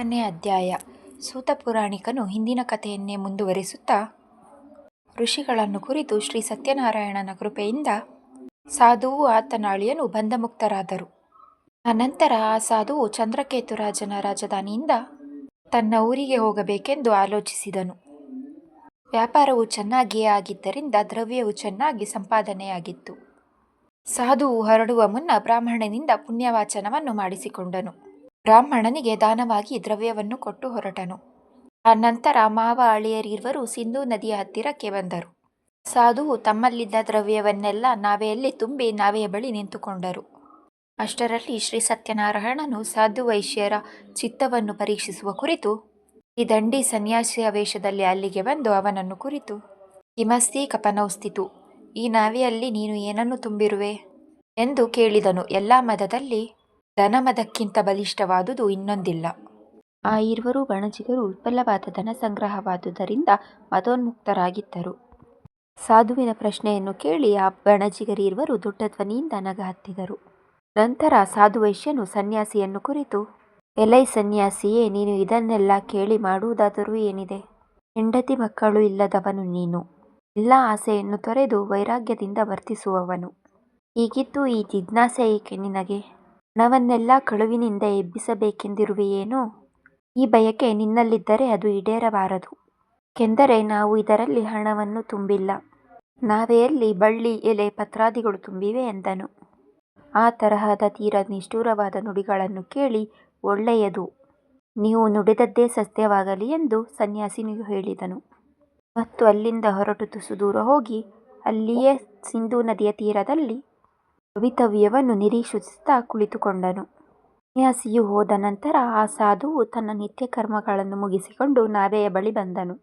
ನಾಲ್ಕನೇ ಅಧ್ಯಾಯ. ಸೂತ ಪುರಾಣಿಕನು ಹಿಂದಿನ ಕಥೆಯನ್ನೇ ಮುಂದುವರಿಸುತ್ತಾ, ಋಷಿಗಳನ್ನು ಕುರಿತು ಶ್ರೀ ಸತ್ಯನಾರಾಯಣನ ಕೃಪೆಯಿಂದ ಸಾಧುವು ಆತನ ಅಳಿಯನು ಬಂಧಮುಕ್ತರಾದರು. ಅನಂತರ ಆ ಸಾಧುವು ಚಂದ್ರಕೇತು ರಾಜನ ರಾಜಧಾನಿಯಿಂದ ತನ್ನ ಊರಿಗೆ ಹೋಗಬೇಕೆಂದು ಆಲೋಚಿಸಿದನು. ವ್ಯಾಪಾರವು ಚೆನ್ನಾಗಿಯೇ ಆಗಿದ್ದರಿಂದ ದ್ರವ್ಯವು ಚೆನ್ನಾಗಿ ಸಂಪಾದನೆಯಾಗಿತ್ತು. ಸಾಧುವು ಹೊರಡುವ ಮುನ್ನ ಬ್ರಾಹ್ಮಣನಿಂದ ಪುಣ್ಯವಾಚನವನ್ನು ಮಾಡಿಸಿಕೊಂಡನು. ಬ್ರಾಹ್ಮಣನಿಗೆ ದಾನವಾಗಿ ದ್ರವ್ಯವನ್ನು ಕೊಟ್ಟು ಹೊರಟನು. ಅನಂತರ ಮಾವ ಅಳಿಯರಿರುವರು ಸಿಂಧೂ ನದಿಯ ಹತ್ತಿರಕ್ಕೆ ಬಂದರು. ಸಾಧುವು ತಮ್ಮಲ್ಲಿದ್ದ ದ್ರವ್ಯವನ್ನೆಲ್ಲ ನಾವೆಯಲ್ಲಿ ತುಂಬಿ ನಾವೆಯ ಬಳಿ ನಿಂತುಕೊಂಡರು. ಅಷ್ಟರಲ್ಲಿ ಶ್ರೀ ಸತ್ಯನಾರಾಯಣನು ಸಾಧು ವೈಶ್ಯರ ಚಿತ್ತವನ್ನು ಪರೀಕ್ಷಿಸುವ ಕುರಿತು ಈ ದಂಡಿ ಸನ್ಯಾಸಿಯ ವೇಷದಲ್ಲಿ ಅಲ್ಲಿಗೆ ಬಂದು ಅವನನ್ನು ಕುರಿತು ಕಿಮಸ್ತಿ ಕಪನೌಸ್ತಿತು, ಈ ನಾವೆಯಲ್ಲಿ ನೀನು ಏನನ್ನು ತುಂಬಿರುವೆ? ಎಂದು ಕೇಳಿದನು. ಎಲ್ಲ ಮದದಲ್ಲಿ ಧನಮದಕ್ಕಿಂತ ಬಲಿಷ್ಠವಾದುದು ಇನ್ನೊಂದಿಲ್ಲ. ಆ ಇರುವರು ಬಣಜಿಗರು ವಿಫಲವಾದ ಧನ ಸಂಗ್ರಹವಾದುದರಿಂದ ಮತೋನ್ಮುಕ್ತರಾಗಿದ್ದರು ಸಾಧುವಿನ ಪ್ರಶ್ನೆಯನ್ನು ಕೇಳಿ ಆ ಬಣಜಿಗರಿರುವರು ದೊಡ್ಡ ಧ್ವನಿಯಿಂದ ನಗಹತ್ತಿದರು ನಂತರ ಸಾಧುವೈಶ್ಯನು ಸನ್ಯಾಸಿಯನ್ನು ಕುರಿತು, ಎಲೈ ಸನ್ಯಾಸಿಯೇ, ನೀನು ಇದನ್ನೆಲ್ಲ ಕೇಳಿ ಮಾಡುವುದಾದರೂ ಏನಿದೆ? ಹೆಂಡತಿ ಮಕ್ಕಳು ಇಲ್ಲದವನು ನೀನು. ಎಲ್ಲ ಆಸೆಯನ್ನು ತೊರೆದು ವೈರಾಗ್ಯದಿಂದ ವರ್ತಿಸುವವನು. ಹೀಗಿದ್ದು ಈ ಜಿಜ್ಞಾಸೆ ಏಕೆ ನಿನಗೆ? ಹಣವನ್ನೆಲ್ಲ ಕಳುವಿನಿಂದ ಎಬ್ಬಿಸಬೇಕೆಂದಿರುವೆಯೇನೋ? ಈ ಬಯಕೆ ನಿನ್ನಲ್ಲಿದ್ದರೆ ಅದು ಈಡೇರಬಾರದು. ಏಕೆಂದರೆ ನಾವು ಇದರಲ್ಲಿ ಹಣವನ್ನು ತುಂಬಿಲ್ಲ. ನಾವೆಯಲ್ಲಿ ಬಳ್ಳಿ, ಎಲೆ, ಪತ್ರಾದಿಗಳು ತುಂಬಿವೆ ಎಂದನು. ಆ ತರಹದ ತೀರ ನಿಷ್ಠೂರವಾದ ನುಡಿಗಳನ್ನು ಕೇಳಿ ಒಳ್ಳೆಯದು. ನೀವು ನುಡಿದದ್ದೇ ಸತ್ಯವಾಗಲಿ ಎಂದು ಸನ್ಯಾಸಿನಿಯು ಹೇಳಿದನು. ಮತ್ತು ಅಲ್ಲಿಂದ ಹೊರಟು ತುಸು ದೂರ ಹೋಗಿ ಅಲ್ಲಿಯೇ ಸಿಂಧೂ ನದಿಯ ತೀರದಲ್ಲಿ ಭವಿತವ್ಯವನ್ನು ನಿರೀಕ್ಷಿಸುತ್ತಾ ಕುಳಿತುಕೊಂಡನು. ಸನ್ಯಾಸಿಯು ಹೋದ ನಂತರ ಆ ಸಾಧುವು ತನ್ನ ನಿತ್ಯ ಕರ್ಮಗಳನ್ನು ಮುಗಿಸಿಕೊಂಡು ನಾವೆಯ ಬಳಿ ಬಂದನು.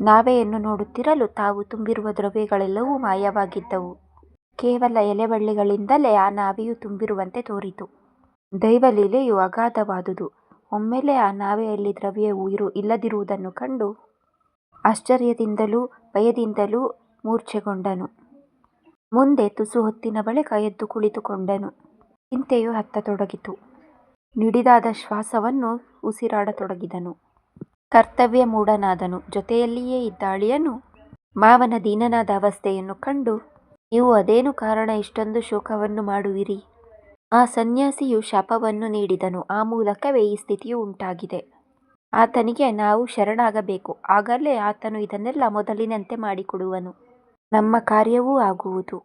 ನಾವೆಯನ್ನು ನೋಡುತ್ತಿರಲು ತಾವು ತುಂಬಿರುವ ದ್ರವ್ಯಗಳೆಲ್ಲವೂ ಮಾಯವಾಗಿದ್ದವು. ಕೇವಲ ಎಲೆಬಳ್ಳಿಗಳಿಂದಲೇ ಆ ನಾವೆಯು ತುಂಬಿರುವಂತೆ ತೋರಿತು. ದೈವಲೀಲೆಯು ಅಗಾಧವಾದುದು. ಒಮ್ಮೆಲೆ ಆ ನಾವೆಯಲ್ಲಿ ದ್ರವ್ಯವು ಇರು, ಇಲ್ಲದಿರುವುದನ್ನು ಕಂಡು ಆಶ್ಚರ್ಯದಿಂದಲೂ ಭಯದಿಂದಲೂ ಮೂರ್ಛೆಗೊಂಡನು. ಮುಂದೆ ತುಸು ಹೊತ್ತಿನ ಬಳಿಕ ಎದ್ದು ಕುಳಿತುಕೊಂಡನು. ಚಿಂತೆಯು ಹತ್ತತೊಡಗಿತು. ನಿಡಿದಾದ ಶ್ವಾಸವನ್ನು ಉಸಿರಾಡತೊಡಗಿದನು. ಕರ್ತವ್ಯ ಮೂಡನಾದನು ಜೊತೆಯಲ್ಲಿಯೇ ಇದ್ದ ಅಳಿಯನು ಮಾವನ ದೀನನಾದ ಅವಸ್ಥೆಯನ್ನು ಕಂಡು, ನೀವು ಅದೇನು ಕಾರಣ ಇಷ್ಟೊಂದು ಶೋಕವನ್ನು ಮಾಡುವಿರಿ? ಆ ಸನ್ಯಾಸಿಯು ಶಾಪವನ್ನು ನೀಡಿದನು. ಆ ಮೂಲಕವೇ ಈ ಸ್ಥಿತಿಯು ಉಂಟಾಗಿದೆ. ಆತನಿಗೆ ನಾವು ಶರಣಾಗಬೇಕು. ಆಗಲೇ ಆತನು ಇದನ್ನೆಲ್ಲ ಮೊದಲಿನಂತೆ ಮಾಡಿಕೊಡುವನು. ನಮ್ಮ ಕಾರ್ಯವೂ ಆಗುವುದು.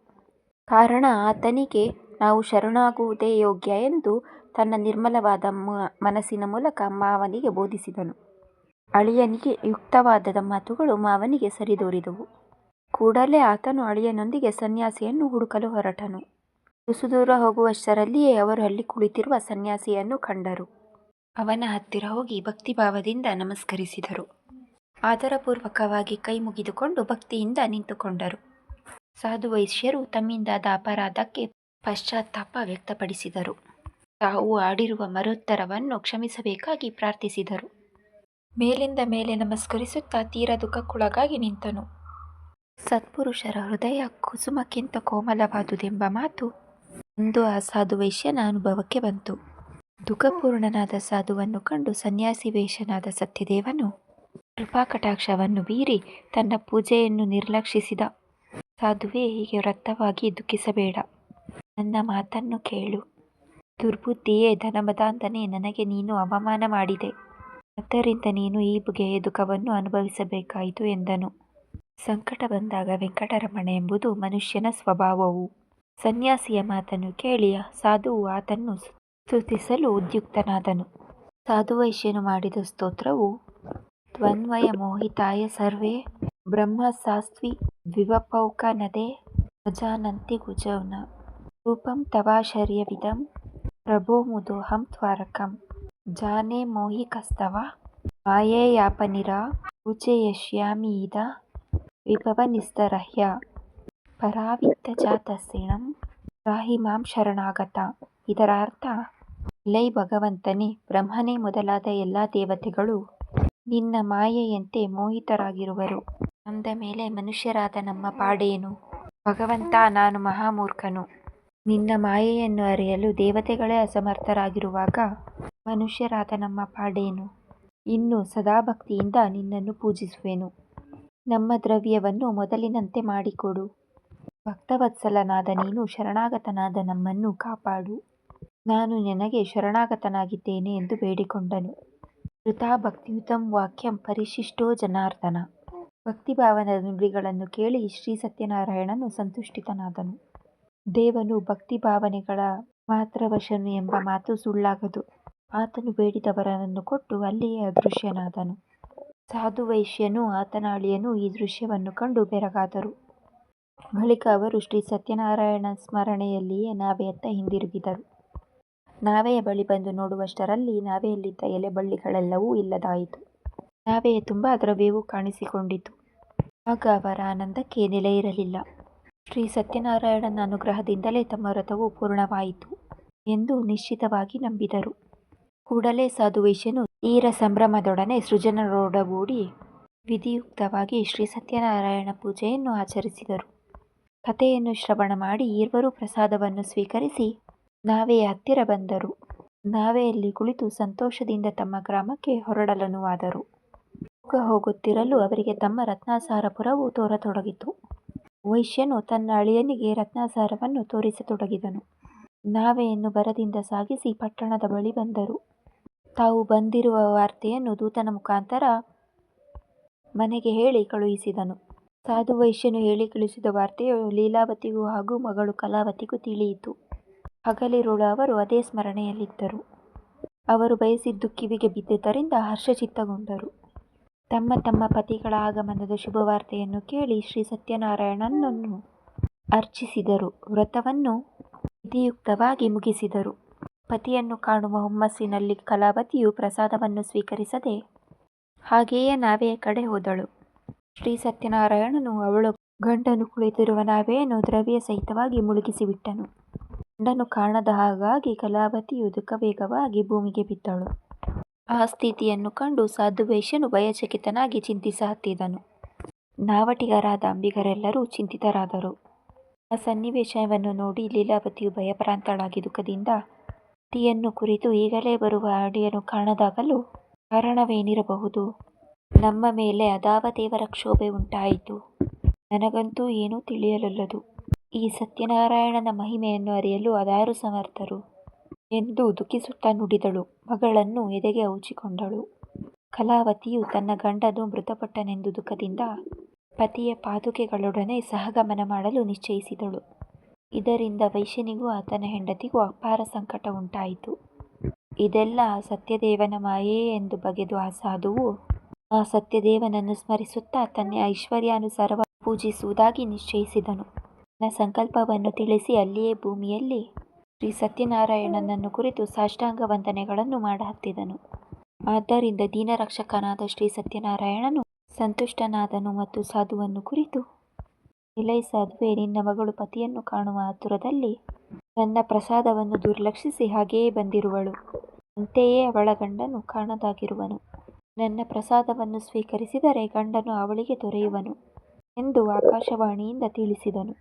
ಕಾರಣ, ಆತನಿಗೆ ನಾವು ಶರಣಾಗುವುದೇ ಯೋಗ್ಯ ಎಂದು ತನ್ನ ನಿರ್ಮಲವಾದ ಮನಸ್ಸಿನ ಮೂಲಕ ಮಾವನಿಗೆ ಬೋಧಿಸಿದನು. ಅಳಿಯನಿಗೆ ಯುಕ್ತವಾದ ಮಾತುಗಳು ಮಾವನಿಗೆ ಸರಿದೋರಿದವು. ಕೂಡಲೇ ಆತನು ಅಳಿಯನೊಂದಿಗೆ ಸನ್ಯಾಸಿಯನ್ನು ಹುಡುಕಲು ಹೊರಟನು. ತುಸು ದೂರ ಹೋಗುವಷ್ಟರಲ್ಲಿಯೇ ಅವರು ಅಲ್ಲಿ ಕುಳಿತಿರುವ ಸನ್ಯಾಸಿಯನ್ನು ಕಂಡರು. ಅವನ ಹತ್ತಿರ ಹೋಗಿ ಭಕ್ತಿಭಾವದಿಂದ ನಮಸ್ಕರಿಸಿದರು. ಆದರಪೂರ್ವಕವಾಗಿ ಕೈ ಮುಗಿದುಕೊಂಡು ಭಕ್ತಿಯಿಂದ ನಿಂತುಕೊಂಡರು. ಸಾಧು ವೈಶ್ಯರು ತಮ್ಮಿಂದಾದ ಅಪರಾಧಕ್ಕೆ ಪಶ್ಚಾತ್ತಾಪ ವ್ಯಕ್ತಪಡಿಸಿದರು. ತಾವು ಆಡಿರುವ ಮರುತ್ತರವನ್ನು ಕ್ಷಮಿಸಬೇಕಾಗಿ ಪ್ರಾರ್ಥಿಸಿದರು. ಮೇಲಿಂದ ಮೇಲೆ ನಮಸ್ಕರಿಸುತ್ತಾ ತೀರ ದುಃಖಕ್ಕೊಳಗಾಗಿ ನಿಂತನು. ಸತ್ಪುರುಷರ ಹೃದಯ ಕುಸುಮಕ್ಕಿಂತ ಕೋಮಲವಾದುದೆಂಬ ಮಾತು ಒಂದು ಆ ಸಾಧು ವೈಶ್ಯನ ಅನುಭವಕ್ಕೆ ಬಂತು. ದುಃಖಪೂರ್ಣನಾದ ಸಾಧುವನ್ನು ಕಂಡು ಸನ್ಯಾಸಿ ವೇಷನಾದ ಸತ್ಯದೇವನು ಕೃಪಾಕಟಾಕ್ಷವನ್ನು ಬೀರಿ ತನ್ನ ಪೂಜೆಯನ್ನು ನಿರ್ಲಕ್ಷಿಸಿದ. ಸಾಧುವೇ, ಹೀಗೆ ವ್ರತವಾಗಿ ದುಃಖಿಸಬೇಡ. ನನ್ನ ಮಾತನ್ನು ಕೇಳು. ದುರ್ಬುದ್ಧಿಯೇ ಧನಮದಾಂತನೇ, ನನಗೆ ನೀನು ಅವಮಾನ ಮಾಡಿದೆ. ಆದ್ದರಿಂದ ನೀನು ಈ ಬಗೆಯ ದುಃಖವನ್ನು ಅನುಭವಿಸಬೇಕಾಯಿತು ಎಂದನು. ಸಂಕಟ ಬಂದಾಗ ವೆಂಕಟರಮಣ ಎಂಬುದು ಮನುಷ್ಯನ ಸ್ವಭಾವವು. ಸನ್ಯಾಸಿಯ ಮಾತನ್ನು ಕೇಳಿ ಸಾಧುವು ಆತನ್ನು ಸ್ತುತಿಸಲು ಉದ್ಯುಕ್ತನಾದನು. ಸಾಧುವೈಶ್ಯನು ಮಾಡಿದ ಸ್ತೋತ್ರವು ತ್ವನ್ವಯ ಮೋಹಿತಾಯ ಸರ್ವೇ. ಬ್ರಹ್ಮಸಾಸ್ತ್ವಿ ದ್ವಿವಪೌಕ ನದೇ ಗಜಾನಂತಿ ಗುಜೌನ. ರೂಪಂ ತವಾಶರ್ಯವಿದಂ. ಪ್ರಭೋ ಮುದೋಹಂ ತ್ವಾರಕಂ. ಜಾನೇ ಮೋಹಿಕಸ್ತವ ಮಾಯೇಯಾಪನಿರ ಊಚೆಯಶ್ಯಾಮೀದ ವಿಭವನಿಸ್ತರಹ್ಯ ಪರಾವಿತ್ತಜಾತಸ್ಸಿಣಂ ರಾಹಿ ಮಾಂ ಶರಣಾಗತ. ಇದರ ಅರ್ಥ ಲೈ ಭಗವಂತನೇ, ಬ್ರಹ್ಮನೇ ಮೊದಲಾದ ಎಲ್ಲ ದೇವತೆಗಳು ನಿನ್ನ ಮಾಯೆಯಂತೆ ಮೋಹಿತರಾಗಿರುವರು. ಅಂದ ಮೇಲೆ ಮನುಷ್ಯರಾದ ನಮ್ಮ ಪಾಡೇನು? ಭಗವಂತ, ನಾನು ಮಹಾಮೂರ್ಖನು. ನಿನ್ನ ಮಾಯೆಯನ್ನು ಅರಿಯಲು ದೇವತೆಗಳೇ ಅಸಮರ್ಥರಾಗಿರುವಾಗ ಮನುಷ್ಯರಾದ ನಮ್ಮ ಪಾಡೇನು? ಇನ್ನು ಸದಾಭಕ್ತಿಯಿಂದ ನಿನ್ನನ್ನು ಪೂಜಿಸುವೆನು. ನಮ್ಮ ದ್ರವ್ಯವನ್ನು ಮೊದಲಿನಂತೆ ಮಾಡಿಕೊಡು. ಭಕ್ತವತ್ಸಲನಾದ ನೀನು ಶರಣಾಗತನಾದ ನಮ್ಮನ್ನು ಕಾಪಾಡು. ನಾನು ನಿನಗೆ ಶರಣಾಗತನಾಗಿದ್ದೇನೆ ಎಂದು ಬೇಡಿಕೊಂಡನು. ಭಕ್ತಿಯುತಂ ವಾಕ್ಯಂ ಪರಿಶಿಷ್ಟೋ ಜನಾರ್ದನ. ಭಕ್ತಿಭಾವನದ ನುಡಿಗಳನ್ನು ಕೇಳಿ ಶ್ರೀ ಸತ್ಯನಾರಾಯಣನು ಸಂತುಷ್ಟಿತನಾದನು. ದೇವನು ಭಕ್ತಿಭಾವನೆಗಳ ಮಾತ್ರವಶನು ಎಂಬ ಮಾತು ಸುಳ್ಳಾಗದು. ಆತನು ಬೇಡಿದವರನ್ನು ಕೊಟ್ಟು ಅಲ್ಲಿಯೇ ಅದೃಶ್ಯನಾದನು. ಸಾಧುವೈಶ್ಯನೂ ಆತನ ಅಳಿಯನೂ ಈ ದೃಶ್ಯವನ್ನು ಕಂಡು ಬೆರಗಾದರು. ಬಳಿಕ ಅವರು ಶ್ರೀ ಸತ್ಯನಾರಾಯಣ ಸ್ಮರಣೆಯಲ್ಲಿಯೇ ನಾವೆಯತ್ತ ಹಿಂದಿರುಗಿದರು. ನಾವೆಯ ಬಳಿ ಬಂದು ನೋಡುವಷ್ಟರಲ್ಲಿ ನಾವೆಯಲ್ಲಿದ್ದ ಎಲೆಬಳ್ಳಿಗಳೆಲ್ಲವೂ ಇಲ್ಲದಾಯಿತು. ನಾವೆಯ ತುಂಬ ದ್ರವ್ಯವೂ ಕಾಣಿಸಿಕೊಂಡಿತು ಆಗ ಅವರ ಆನಂದಕ್ಕೆ ನೆಲೆಯಿರಲಿಲ್ಲ ಶ್ರೀ ಸತ್ಯನಾರಾಯಣನ ಅನುಗ್ರಹದಿಂದಲೇ ತಮ್ಮ ವ್ರತವು ಪೂರ್ಣವಾಯಿತು ಎಂದು ನಿಶ್ಚಿತವಾಗಿ ನಂಬಿದರು. ಕೂಡಲೇ ಸಾಧುವೇಶನು ತೀರ ಸಂಭ್ರಮದೊಡನೆ ಸೃಜನರೊಡಗೂಡಿ ವಿಧಿಯುಕ್ತವಾಗಿ ಶ್ರೀ ಸತ್ಯನಾರಾಯಣ ಪೂಜೆಯನ್ನು ಆಚರಿಸಿದರು. ಕಥೆಯನ್ನು ಶ್ರವಣ ಮಾಡಿ ಇರುವರು ಪ್ರಸಾದವನ್ನು ಸ್ವೀಕರಿಸಿ ನಾವೆಯ ಹತ್ತಿರ ಬಂದರು. ನಾವೆಯಲ್ಲಿ ಕುಳಿತು ಸಂತೋಷದಿಂದ ತಮ್ಮ ಗ್ರಾಮಕ್ಕೆ ಹೊರಡಲನುವಾದರು. ಹೋಗ ಹೋಗುತ್ತಿರಲು ಅವರಿಗೆ ತಮ್ಮ ರತ್ನಾಸಾರಪುರವು ತೋರತೊಡಗಿತು. ವೈಶ್ಯನು ತನ್ನ ಅಳಿಯನಿಗೆ ರತ್ನಾಸಾರವನ್ನು ತೋರಿಸತೊಡಗಿದನು. ನಾವೆಯನ್ನು ಬರದಿಂದ ಸಾಗಿಸಿ ಪಟ್ಟಣದ ಬಳಿ ಬಂದರು. ತಾವು ಬಂದಿರುವ ವಾರ್ತೆಯನ್ನು ದೂತನ ಮುಖಾಂತರ ಮನೆಗೆ ಹೇಳಿ ಕಳುಹಿಸಿದನು. ಸಾಧು ವೈಶ್ಯನು ಹೇಳಿ ಕಳುಹಿಸಿದ ವಾರ್ತೆಯು ಲೀಲಾವತಿಗೂ ಹಾಗೂ ಮಗಳು ಕಲಾವತಿಗೂ ತಿಳಿಯಿತು. ಹಗಲಿರುಳು ಅವರು ಅದೇ ಸ್ಮರಣೆಯಲ್ಲಿದ್ದರು. ಅವರು ಬಯಸಿದ್ದು ಕಿವಿಗೆ ಬಿದ್ದುದರಿಂದ ಹರ್ಷಚಿತ್ತಗೊಂಡರು. ತಮ್ಮ ತಮ್ಮ ಪತಿಗಳ ಆಗಮನದ ಶುಭವಾರ್ತೆಯನ್ನು ಕೇಳಿ ಶ್ರೀ ಸತ್ಯನಾರಾಯಣನನ್ನು ಅರ್ಚಿಸಿದರು. ವ್ರತವನ್ನು ವಿಧಿಯುಕ್ತವಾಗಿ ಮುಗಿಸಿದರು. ಪತಿಯನ್ನು ಕಾಣುವ ಹುಮ್ಮಸ್ಸಿನಲ್ಲಿ ಕಲಾವತಿಯು ಪ್ರಸಾದವನ್ನು ಸ್ವೀಕರಿಸದೆ ಹಾಗೆಯೇ ನಾವೆಯ ಕಡೆ ಹೋದಳು. ಶ್ರೀ ಸತ್ಯನಾರಾಯಣನು ಅವಳು ಗಂಡನು ಕುಳಿತಿರುವ ನಾವೆಯನ್ನು ದ್ರವ್ಯ ಸಹಿತವಾಗಿ ಮುಳುಗಿಸಿಬಿಟ್ಟನು. ಗಂಡನು ಕಾಣದ ಹಾಗಾಗಿ ಕಲಾವತಿಯು ದುಃಖವೇಗವಾಗಿ ಭೂಮಿಗೆ ಬಿದ್ದಳು. ಆ ಸ್ಥಿತಿಯನ್ನು ಕಂಡು ಸಾಧುವೇಶನು ಭಯಚಕಿತನಾಗಿ ಚಿಂತಿಸಹತ್ತಿದನು ನಾವಟಿಗರಾದ ಅಂಬಿಗರೆಲ್ಲರೂ ಚಿಂತಿತರಾದರು. ಆ ಸನ್ನಿವೇಶವನ್ನು ನೋಡಿ ಲೀಲಾವತಿಯು ಭಯಭ್ರಾಂತಳಾಗಿ ದುಃಖದಿಂದ ಪತಿಯನ್ನು ಕುರಿತು ಈಗಲೇ ಬರುವ ಅಡಿಯನ್ನು ಕಾಣದಾಗಲು ಕಾರಣವೇನಿರಬಹುದು? ನಮ್ಮ ಮೇಲೆ ಅದಾವ ದೇವರ ಕ್ಷೋಭೆ ಉಂಟಾಯಿತು. ನನಗಂತೂ ಏನೂ ತಿಳಿಯಲೊಲ್ಲದು. ಈ ಸತ್ಯನಾರಾಯಣನ ಮಹಿಮೆಯನ್ನು ಅರಿಯಲು ಅದಾರು ಸಮರ್ಥರು ಎಂದು ದುಃಖಿಸುತ್ತಾ ನುಡಿದಳು. ಮಗಳನ್ನು ಎದೆಗೆ ಔಚಿಕೊಂಡಳು ಕಲಾವತಿಯು ತನ್ನ ಗಂಡನು ಮೃತಪಟ್ಟನೆಂದು ದುಃಖದಿಂದ ಪತಿಯ ಪಾದುಕೆಗಳೊಡನೆ ಸಹಗಮನ ಮಾಡಲು ನಿಶ್ಚಯಿಸಿದಳು. ಇದರಿಂದ ವೈಶ್ಯನಿಗೂ ಆತನ ಹೆಂಡತಿಗೂ ಅಪಾರ ಸಂಕಟ ಉಂಟಾಯಿತು. ಇದೆಲ್ಲ ಸತ್ಯದೇವನ ಮಾಯೇ ಎಂದು ಬಗೆದು ಆ ಸಾಧುವು ಆ ಸತ್ಯದೇವನನ್ನು ಸ್ಮರಿಸುತ್ತಾ ತನ್ನ ಐಶ್ವರ್ಯಾನುಸಾರವಾಗಿ ಪೂಜಿಸುವುದಾಗಿ ನಿಶ್ಚಯಿಸಿದನು. ತನ್ನ ಸಂಕಲ್ಪವನ್ನು ತಿಳಿಸಿ ಅಲ್ಲಿಯೇ ಭೂಮಿಯಲ್ಲಿ ಶ್ರೀ ಸತ್ಯನಾರಾಯಣನನ್ನು ಕುರಿತು ಸಾಷ್ಟಾಂಗ ವಂದನೆಗಳನ್ನು ಮಾಡಹತ್ತಿದನು. ಆದ್ದರಿಂದ ದೀನರಕ್ಷಕನಾದ ಶ್ರೀ ಸತ್ಯನಾರಾಯಣನು ಸಂತುಷ್ಟನಾದನು ಮತ್ತು ಸಾಧುವನ್ನು ಕುರಿತು, ಇಲೈ ಸಾಧುವೆ, ನಿನ್ನ ಮಗಳು ಪತಿಯನ್ನು ಕಾಣುವ ಆತುರದಲ್ಲಿ ನನ್ನ ಪ್ರಸಾದವನ್ನು ದುರ್ಲಕ್ಷಿಸಿ ಹಾಗೆಯೇ ಬಂದಿರುವಳು. ಅಂತೆಯೇ ಅವಳ ಗಂಡನು ಕಾಣದಾಗಿರುವನು. ನನ್ನ ಪ್ರಸಾದವನ್ನು ಸ್ವೀಕರಿಸಿದರೆ ಗಂಡನು ಅವಳಿಗೆ ದೊರೆಯುವನು ಎಂದು ಆಕಾಶವಾಣಿಯಿಂದ ತಿಳಿಸಿದನು.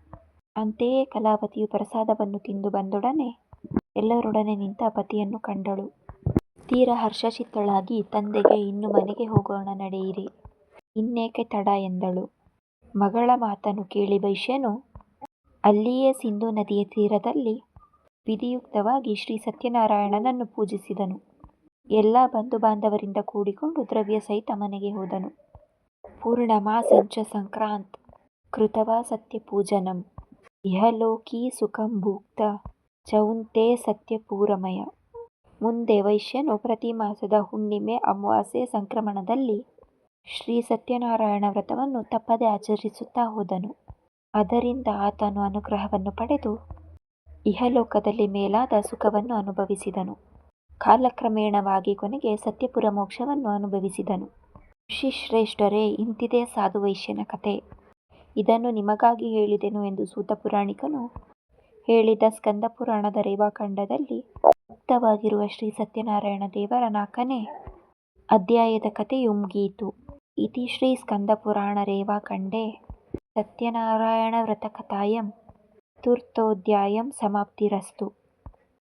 ಅಂತೆಯೇ ಕಲಾವತಿಯು ಪ್ರಸಾದವನ್ನು ತಿಂದು ಬಂದೊಡನೆ ಎಲ್ಲರೊಡನೆ ನಿಂತ ಪತಿಯನ್ನು ಕಂಡಳು. ತೀರ ಹರ್ಷಚಿತ್ತಳಾಗಿ ತಂದೆಗೆ ಇನ್ನು ಮನೆಗೆ ಹೋಗೋಣ ನಡೆಯಿರಿ. ಇನ್ನೇಕೆ ತಡ? ಎಂದಳು. ಮಗಳ ಮಾತನ್ನು ಕೇಳಿ ಬೈಶ್ಯನು ಅಲ್ಲಿಯೇ ಸಿಂಧೂ ನದಿಯ ತೀರದಲ್ಲಿ ವಿಧಿಯುಕ್ತವಾಗಿ ಶ್ರೀ ಸತ್ಯನಾರಾಯಣನನ್ನು ಪೂಜಿಸಿದನು. ಎಲ್ಲ ಬಂಧು ಬಾಂಧವರಿಂದ ಕೂಡಿಕೊಂಡು ದ್ರವ್ಯ ಸಹಿತ ಮನೆಗೆ ಹೋದನು. ಪೂರ್ಣಮಾ ಸಂಚ ಸಂಕ್ರಾಂತ್, ಕೃತವಾ ಪೂಜನಂ ಇಹಲೋಕಿ ಸುಖಂ ಭೂಕ್ತ ಚೌಂತೆ ಸತ್ಯಪೂರಮಯ. ಮುಂದೆ ವೈಶ್ಯನು ಪ್ರತಿ ಮಾಸದ ಹುಣ್ಣಿಮೆ, ಅಮಾವಾಸ್ಯೆ ಸಂಕ್ರಮಣದಲ್ಲಿ ಶ್ರೀ ಸತ್ಯನಾರಾಯಣ ವ್ರತವನ್ನು ತಪ್ಪದೆ ಆಚರಿಸುತ್ತಾ ಹೋದನು. ಅದರಿಂದ ಆತನು ಅನುಗ್ರಹವನ್ನು ಪಡೆದು ಇಹಲೋಕದಲ್ಲಿ ಮೇಲಾದ ಸುಖವನ್ನು ಅನುಭವಿಸಿದನು. ಕಾಲಕ್ರಮೇಣವಾಗಿ ಕೊನೆಗೆ ಸತ್ಯಪುರ ಮೋಕ್ಷವನ್ನು ಅನುಭವಿಸಿದನು. ಋಷಿಶ್ರೇಷ್ಠರೇ ಇಂತಿದೆ ಸಾಧುವೈಶ್ಯನ ಕಥೆ. ಇದನ್ನು ನಿಮಗಾಗಿ ಹೇಳಿದೆನು ಎಂದು ಸೂತ ಪುರಾಣಿಕನು ಹೇಳಿದ ಸ್ಕಂದ ಪುರಾಣದ ರೇವಾಖಂಡದಲ್ಲಿ ಮುಕ್ತವಾಗಿರುವ ಶ್ರೀ ಸತ್ಯನಾರಾಯಣ ದೇವರ ನಾಲ್ಕನೇ ಅಧ್ಯಾಯದ ಕಥೆಯು ಮುಗಿಯಿತು. ಇತಿ ಶ್ರೀ ಸ್ಕಂದ ಪುರಾಣ ರೇವಾಖಂಡೇ ಸತ್ಯನಾರಾಯಣ ವ್ರತಕಥಾಯಂ ಚತುರ್ಥೋಧ್ಯಾಯಂ ಸಮಾಪ್ತಿರಸ್ತು.